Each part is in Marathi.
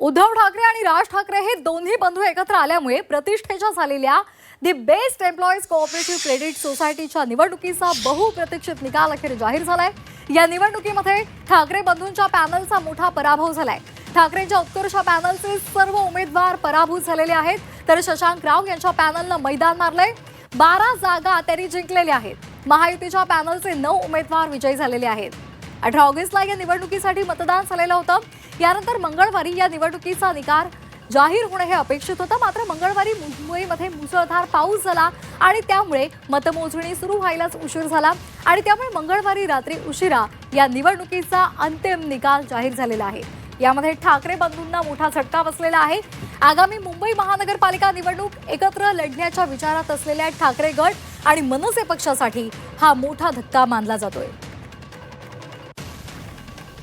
उद्धव ठाकरे आणि राज ठाकरे हे दोन्ही बंधू एकत्र आल्यामुळे प्रतिष्ठेच्या झालेल्या the best employees cooperative credit सोसायटीच्या निवडणुकीचा बहुप्रतीक्षित निकाल अखेर जाहीर झालाय. या निवडणुकीमध्ये ठाकरे बंधूंच्या पॅनलचा मोठा पराभव झालाय. ठाकरेंच्या उत्कर्ष पॅनलचे सर्व उमेदवार पराभूत झालेले आहेत. तर शशांक राव यांच्या पॅनलनं मैदान मारलंय. बारा जागा त्यांनी जिंकलेल्या आहेत. महायुतीच्या पॅनलचे नऊ उमेदवार विजयी झालेले आहेत. अठरा ऑगस्टला या निवडणुकीसाठी मतदान झालेलं होतं. यानंतर मंगळवारी या निवडणुकीचा निकाल जाहीर होणं हे अपेक्षित होतं. मात्र मंगळवारी मुंबईमध्ये मुसळधार पाऊस झाला आणि त्यामुळे मतमोजणी सुरू व्हायलाच उशीर झाला. आणि त्यामुळे मंगळवारी रात्री उशिरा या निवडणुकीचा अंतिम निकाल जाहीर झालेला आहे. यामध्ये ठाकरे बंधूंना मोठा झटका बसलेला आहे. आगामी मुंबई महानगरपालिका निवडणूक एकत्र लढण्याच्या विचारात असलेल्या ठाकरे गट आणि मनसे पक्षासाठी हा मोठा धक्का मानला जातोय.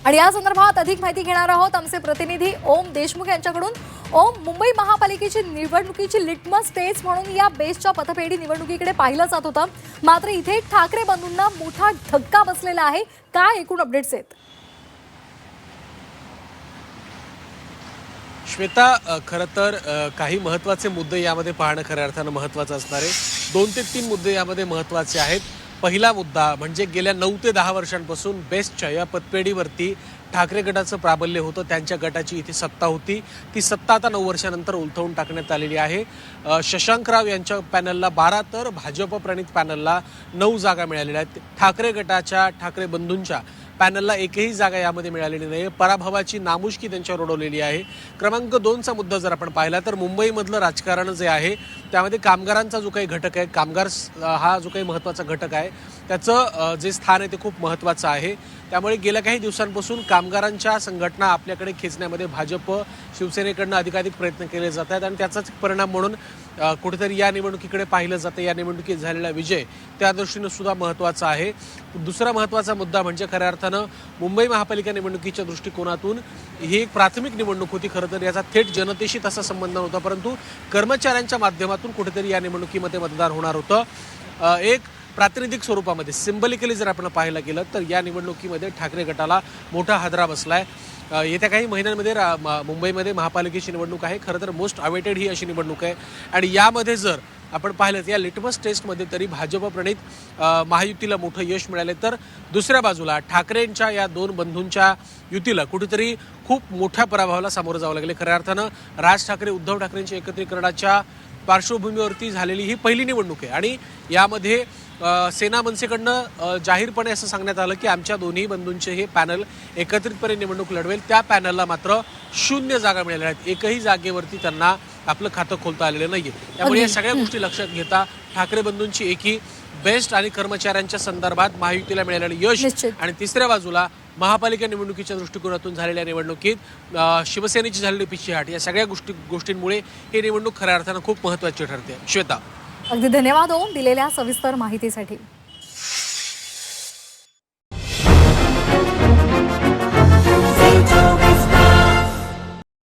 आणि या संदर्भात अधिक माहिती घेणार आहोत आमचे प्रतिनिधी ओम देशमुख यांच्याकडून. ओम मुंबई महापालिकेची निवडणुकीची लिटमस टेस्ट म्हणून या बेस्टच्या पथपेढी निवडणुकीकडे पाहिलं जात होतं. मात्र इथे ठाकरे बंधूंना मोठा धक्का बसलेला आहे. काय एकूण अपडेट्स आहेत? श्वेता खरं तर काही महत्त्वाचे मुद्दे यामध्ये पाहणं खऱ्या अर्थानं महत्त्वाचं असणार आहे. दोन ते तीन मुद्दे यामध्ये महत्त्वाचे आहेत. पहिला मुद्दा म्हणजे गेल्या नऊ ते दहा वर्षांपासून बेस्टच्या या पतपेढीवरती ठाकरे गटाचं प्राबल्य होतं त्यांच्या गटाची इथे सत्ता होती. ती सत्ता आता नऊ वर्षानंतर उलथवून टाकण्यात आलेली आहे. शशांकराव यांच्या पॅनलला बारा तर भाजप प्रणित पॅनलला नऊ जागा मिळालेल्या आहेत. ठाकरे गटाच्या ठाकरे बंधूंच्या पॅनलला एकही जागा यामध्ये मिळालेली नाही पराभवाची नामुष्की त्यांच्यावर उडवलेली आहे. क्रमांक दोनचा मुद्दा जर आपण पाहिला तर मुंबईमधलं राजकारण जे आहे त्यामध्ये कामगारांचा जो काही घटक आहे कामगार हा जो काही महत्त्वाचा घटक आहे त्याचं जे स्थान आहे ते खूप महत्त्वाचं आहे. त्यामुळे गेल्या काही दिवसांपासून कामगारांच्या संघटना आपल्याकडे खेचण्यामध्ये भाजप शिवसेनेकडनं अधिकाधिक प्रयत्न केले जात आहेत आणि त्याचाच परिणाम म्हणून कुठेतरी या निवडणुकीकडे पाहिलं जातं. या निवडणुकीत झालेला विजय त्या दृष्टीनं सुद्धा महत्त्वाचा आहे. दुसरा महत्त्वाचा मुद्दा म्हणजे खऱ्या अर्थानं मुंबई महापालिका निवडणुकीच्या दृष्टिकोनातून ही एक प्राथमिक निवडणूक होती खरं तर. याचा थेट जनतेशी तसा संबंध नव्हता परंतु कर्मचाऱ्यांच्या माध्यमातून कुठेतरी या निवडणुकीमध्ये मतदान होणार होतं. एक प्रातिनिधिक स्वरूपामध्ये सिम्बलिकली जर आपण पाहायला गेलं तर या निवडणुकीमध्ये ठाकरे गटाला मोठा हादरा बसला आहे येत्या काही महिन्यांमध्ये रा- म- मुंबईमध्ये महापालिकेची निवडणूक आहे. खरं तर मोस्ट अवेटेड ही अशी निवडणूक आहे. आणि यामध्ये जर आपण पाहिलं तर या लिटमस टेस्टमध्ये तरी भाजप प्रणित महायुतीला मोठं यश मिळाले तर दुसऱ्या बाजूला ठाकरेंच्या या दोन बंधूंच्या युतीला कुठेतरी खूप मोठ्या पराभवाला सामोरं जावं लागले. खऱ्या अर्थानं राज ठाकरे उद्धव ठाकरेंच्या एकत्रीकरणाच्या पार्श्वभूमीवरती झालेली ही पहिली निवडणूक आहे. आणि यामध्ये सेना मनसेकडनं जाहीरपणे असं सांगण्यात आलं की आमच्या दोन्ही बंधूंचे हे पॅनल एकत्रितपणे निवडणूक लढवेल. त्या पॅनलला मात्र शून्य जागा मिळाल्या आहेत. एकही जागेवरती त्यांना आपलं खातं खोलता आलेलं नाहीये. त्यामुळे या सगळ्या गोष्टी लक्षात घेता ठाकरे बंधूंची एकी बेस्ट आणि कर्मचाऱ्यांच्या संदर्भात महायुतीला मिळालेलं यश. आणि तिसऱ्या बाजूला महापालिका निवडणुकीच्या दृष्टिकोनातून झालेल्या निवडणुकीत शिवसेनेची झालेली पिछेहाट या सगळ्या गोष्टी गोष्टींमुळे ही निवडणूक खऱ्या अर्थानं खूप महत्त्वाची ठरते. श्वेता. अगदी धन्यवाद ओम दिलेल्या सविस्तर माहितीसाठी.